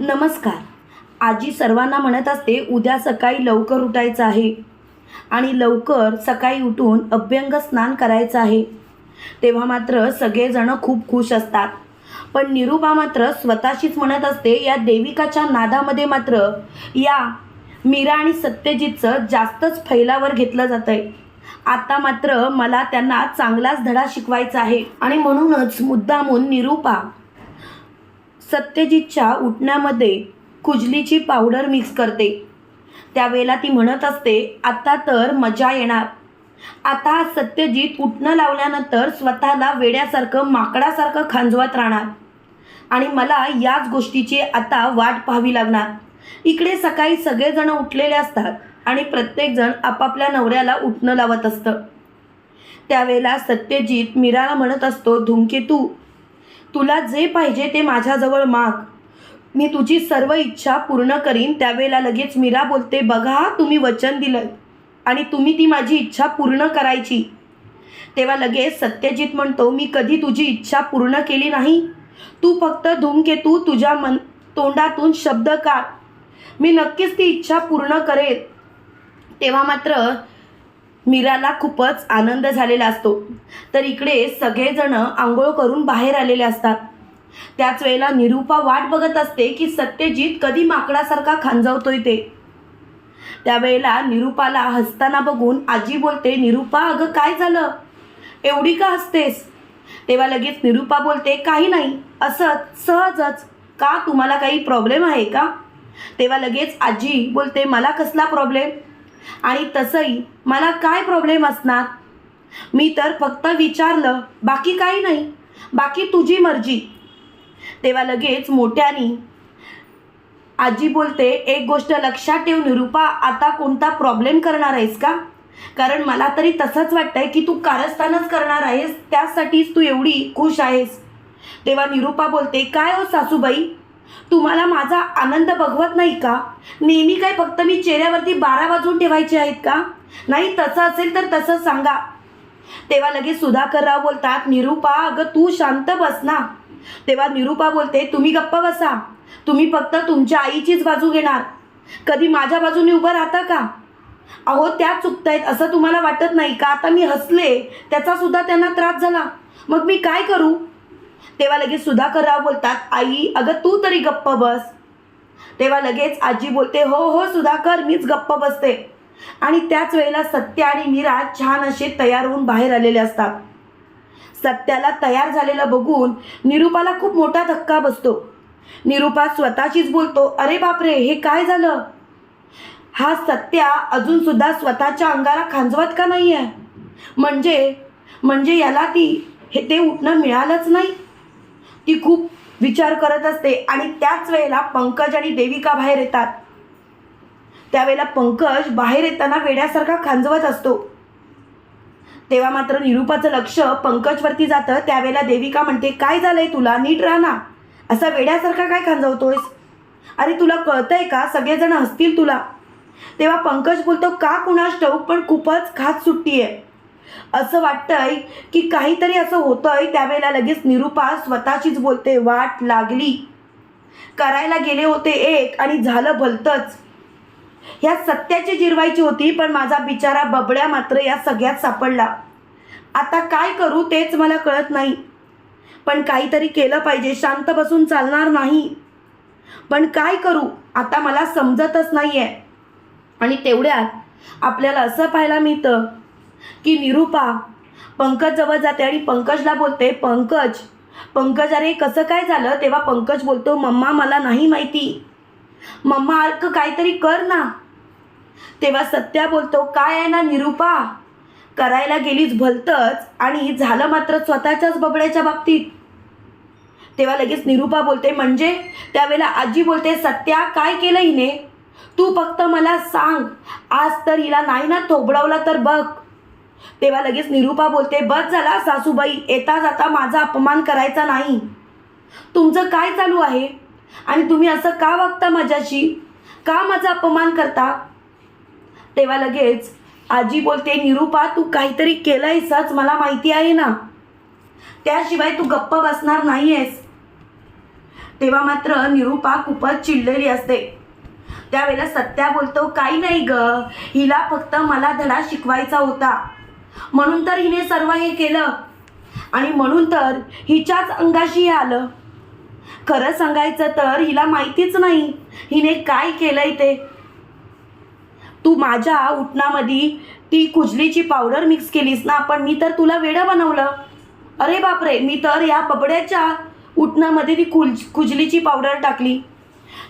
नमस्कार. आजी सर्वांना म्हणत असते उद्या सकाळी लवकर उठायचं आहे. आणि लवकर सकाळी उठून अभ्यंग स्नान करायचं आहे. तेव्हा मात्र सगळेजणं खूप खुश असतात. पण निरूपा मात्र स्वतःशीच म्हणत असते या देविकाच्या नादामध्ये मात्र या मीरा आणि सत्यजितचं जास्तच फैलावर घेतलं जातं आहे आता मात्र मला त्यांना चांगलाच धडा शिकवायचा आहे. आणि म्हणूनच मुद्दामून निरूपा सत्यजितच्या उठण्यामध्ये कुजलीची पावडर मिक्स करते. त्यावेळेला ती म्हणत असते आता तर मजा येणार. आता सत्यजित उठणं लावल्यानंतर स्वतःला वेड्यासारखं माकडासारखं खांजवत राहणार. आणि मला याच गोष्टीची आता वाट पाहावी लागणार. इकडे सकाळी सगळेजण उठलेले असतात आणि प्रत्येकजण आपापल्या नवऱ्याला उठणं लावत असतं. त्यावेळेला सत्यजित मीराला म्हणत असतो धुमकेतू तुला जे पाहिजे ते माझ्याजवळ माग. मी तुझी सर्व इच्छा पूर्ण करीन त्यावेळेला लगेच मीरा बोलते बघा तुम्ही वचन दिलं आणि तुम्ही ती माझी इच्छा पूर्ण करायची. तेव्हा लगेच सत्यजित म्हणतो मी कधी तुझी इच्छा पूर्ण केली नाही. तू फक्त धूमकेतू तुझ्या मन तोंडातून शब्द काढ. मी नक्कीच ती इच्छा पूर्ण करेल तेव्हा मात्र मीराला खूपच आनंद झालेला असतो. तर इकडे सगळेजण आंघोळ करून बाहेर आलेले असतात. त्याच वेळेला निरूपा वाट बघत असते की सत्यजित कधी माकडासारखा खांजवतोय ते. त्यावेळेला निरूपाला हसताना बघून आजी बोलते निरूपा अगं काय झालं? एवढी का हसतेस? तेव्हा लगेच निरूपा बोलते काही नाही असंच सहजच. का तुम्हाला काही प्रॉब्लेम आहे का? तेव्हा लगेच आजी बोलते मला कसला प्रॉब्लेम? आणि तसंही मला काय प्रॉब्लेम असणार? मी तर फक्त विचारलं बाकी काही नाही बाकी तुझी मर्जी. तेव्हा लगेच मोठ्यानी आजी बोलते एक गोष्ट लक्षात ठेव निरूपा आता कोणता प्रॉब्लेम करणार आहेस का? कारण मला तरी तसंच वाटतंय की तू कारस्थानच करणार आहेस त्यासाठीच तू एवढी खुश आहेस. तेव्हा निरूपा बोलते काय हो सासूबाई? तुम्हाला माझा आनंद बघवत नाही का? नेहमी काय फक्त मी चेहऱ्यावरती बारा वाजून ठेवायचे आहेत का? नाही तसं असेल तर तसं सांगा. तेव्हा लगेच सुधाकरराव बोलतात निरूपा अगं तू शांत बस ना. तेव्हा निरूपा बोलते तुम्ही गप्प बसा. तुम्ही फक्त तुमच्या आईचीच बाजू घेणार. कधी माझ्या बाजूने उभं राहता का? अहो त्या चुकतायत असं तुम्हाला वाटत नाही का? आता मी हसले. त्याचा सुद्धा त्यांना त्रास झाला. मग मी काय करू? तेव्हा लगेच सुधाकरराव बोलतात आई अगं तू तरी गप्प बस. तेव्हा लगेच आजी बोलते हो हो सुधाकर मीच गप्प बसते. आणि त्याच वेळेला सत्य आणि मीरा छान असे तयार होऊन बाहेर आलेले असतात. सत्याला तयार झालेलं बघून निरूपाला खूप मोठा धक्का बसतो. निरूपा स्वतःशीच बोलतो अरे बापरे हे काय झालं? हा सत्या अजून सुद्धा स्वतःच्या अंगाला खांजवत का नाही आहे म्हणजे म्हणजे याला ती हे ते उठणं मिळालंच नाही. ती खूप विचार करत असते. आणि त्याच वेळेला पंकज आणि देविका बाहेर येतात. त्यावेळेला पंकज बाहेर येताना वेड्यासारखा खांजवत असतो. तेव्हा मात्र निरूपाचं लक्ष पंकजवरती जातं. त्यावेळेला देविका म्हणते काय झालंय तुला? नीट राहा ना. असा वेड्यासारखा काय खांजवतोयस? अरे तुला कळतंय का? सगळेजण हसतील तुला. तेव्हा पंकज बोलतो का कुणास ठाऊक पण खूपच खास सुट्टी आहे असं वाटतंय की काहीतरी असं होतंय त्यावेळेला लगेच निरूपा स्वतःशीच बोलते वाट लागली. करायला गेले होते एक आणि झालं भलतंच. ह्या सत्याची जिरवायची होती पण माझा बिचारा बबड्या मात्र या सगळ्यात सापडला. आता काय करू तेच मला कळत नाही. पण काहीतरी केलं पाहिजे शांत बसून चालणार नाही. पण काय करू आता मला समजतच नाही आहे आणि तेवढ्यात आपल्याला असं पाहायला मिळतं की निरूपा पंकज जवळ जाते आणि पंकजला बोलते पंकज पंकज अरे कसं काय झालं? तेव्हा पंकज बोलतो मम्मा मला नाही माहिती. मम्मा अर्क काहीतरी कर ना. तेव्हा सत्या बोलतो काय आहे ना निरूपा? करायला गेलीच भलतंच आणि झालं मात्र स्वतःच्याच बबड्याच्या बाबतीत. तेव्हा लगेच निरूपा बोलते म्हणजे? त्यावेळेला आजी बोलते सत्या काय केलं हिने? तू फक्त मला सांग. आज तर हिला नाही ना थोबडवला तर बघ. तेव्हा लगेच निरूपा बोलते बस झाला सासूबाई. येता जाता माझा अपमान करायचा नाही. तुमचं काय चालू आहे? आणि तुम्ही असं का वागता माझ्याशी? का माझा अपमान करता? तेव्हा लगेच आजी बोलते निरूपा तू काहीतरी केलं आहेसच मला माहिती आहे ना. त्याशिवाय तू गप्प बसणार नाही आहेस तेव्हा मात्र निरूपा खूपच चिडलेली असते. त्यावेळेला सत्या बोलतो काही नाही ग. हिला फक्त मला धडा शिकवायचा होता. म्हणून तर हिने सर्व हे केलं. आणि म्हणून तर हिच्याच अंगाशी हे आलं. खरं सांगायचं तर हिला माहितीच नाही हिने काय केलंय ते. तू माझ्या उठणामध्ये ती कुजलीची पावडर मिक्स केलीस ना पण मी तर तुला वेडं बनवलं. अरे बापरे मी तर या बबड्याच्या उठणामध्ये ती कुज कुजलीची पावडर टाकली.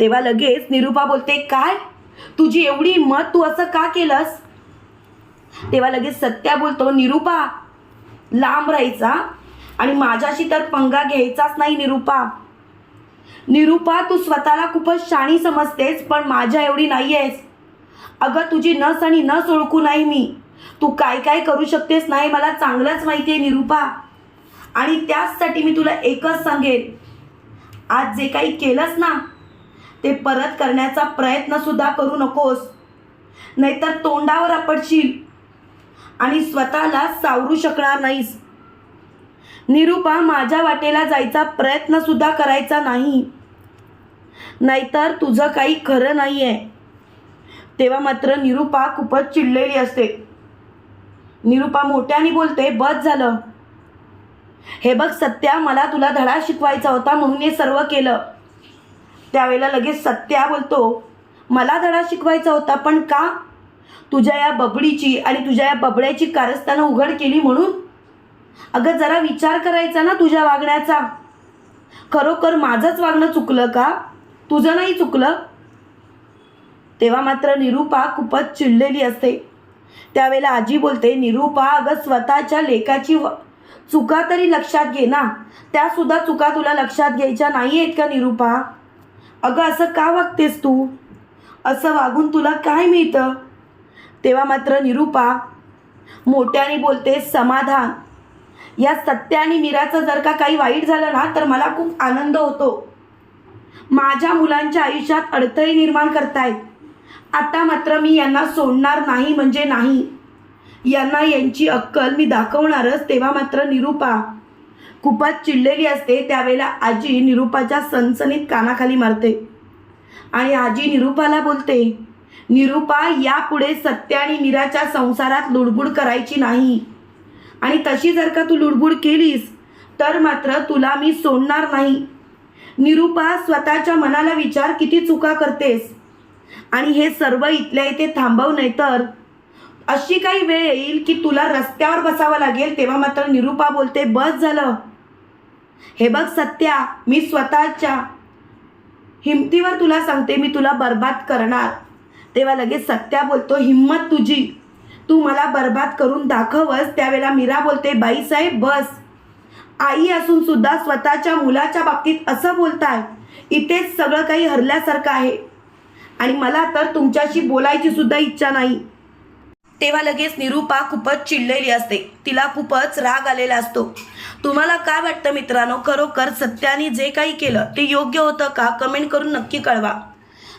तेव्हा लगेच निरूपा बोलते काय? तुझी एवढी मत तू असं का केलंस? तेव्हा लगेच सत्या बोलतो निरूपा लांब राहायचा आणि माझ्याशी तर पंगा घ्यायचाच नाही निरूपा. निरूपा तू स्वतःला खूपच शाणी समजतेस पण माझ्या एवढी नाही आहेस अगं तुझी नस आणि नस ओळखू नाही मी. तू काय काय करू शकतेस नाही मला चांगलंच माहिती आहे निरूपा. आणि त्याचसाठी मी तुला एकच सांगेन. आज जे काही केलंस ना ते परत करण्याचा प्रयत्नसुद्धा करू नकोस. नाहीतर तोंडावर आपडशील आणि स्वतःला सावरू शकणार नाहीस. निरूपा माझ्या वाटेला जायचा प्रयत्नसुद्धा करायचा नाही. नाहीतर तुझं काही खरं नाही आहे तेव्हा मात्र निरूपा खूपच चिडलेली असते. निरूपा मोठ्याने बोलते बस झालं. हे बघ सत्या मला तुला धडा शिकवायचा होता म्हणून हे सर्व केलं. त्यावेळेला लगेच सत्या बोलतो मला धडा शिकवायचा होता पण का तुझ्या या बबडीची आणि तुझ्या या बबड्याची कारस्थानं उघड केली म्हणून? अगं जरा विचार करायचा ना तुझ्या वागण्याचा. खरोखर माझंच वागणं चुकलं का? तुझं नाही चुकलं? तेव्हा मात्र निरूपा खूपच चिडलेली असते. त्यावेळेला आजी बोलते निरूपा अगं स्वतःच्या लेखाची व चुका तरी लक्षात घे ना. त्यासुद्धा चुका तुला लक्षात घ्यायच्या नाही आहेत का निरूपा? अगं असं का वागतेस तू? असं वागून तुला काय मिळतं? तेव्हा मात्र निरूपा मोठ्याने बोलते समाधान. या सत्य आणि मीराचं जर का काही वाईट झालं ना तर मला खूप आनंद होतो. माझ्या मुलांच्या आयुष्यात अडथळे निर्माण करतायत. आता मात्र मी यांना सोडणार नाही म्हणजे नाही. यांना यांची अक्कल मी दाखवणारच. तेव्हा मात्र निरूपा खूपच चिडलेली असते. त्यावेळेला आजी निरूपाच्या सणसणीत कानाखाली मारते आणि आजी निरूपाला बोलते निरूपा यापुढे सत्य आणि मीराच्या संसारात लुडबुड करायची नाही. आणि तशी जर का तू लुडबुड केलीस तर मात्र तुला मी सोडणार नाही. निरूपा स्वतःच्या मनाला विचार किती चुका करतेस. आणि हे सर्व इथल्या इथे थांबव नाही तर अशी काही वेळ येईल की तुला रस्त्यावर बसावं लागेल तेव्हा मात्र निरूपा बोलते बस झालं. हे बघ सत्या मी स्वतःच्या हिमतीवर तुला सांगते मी तुला बर्बाद करणार. तेव्हा लगेच सत्या बोलतो हिम्मत तुझी. तू मला बर्बाद करून दाखवस. त्यावेळेला मीरा बोलते बाईसाहेब बस. आई असून सुद्धा स्वतःच्या मुलाच्या बाबतीत असं बोलताय. इथेच सगळं काही हरल्यासारखं आहे. आणि मला तर तुमच्याशी बोलायची सुद्धा इच्छा नाही. तेव्हा लगेच निरूपा खूपच चिडलेली असते. तिला खूपच राग आलेला असतो. तुम्हाला काय वाटतं मित्रांनो? खरोखर सत्याने जे काही केलं ते योग्य होतं का? कमेंट करून नक्की कळवा.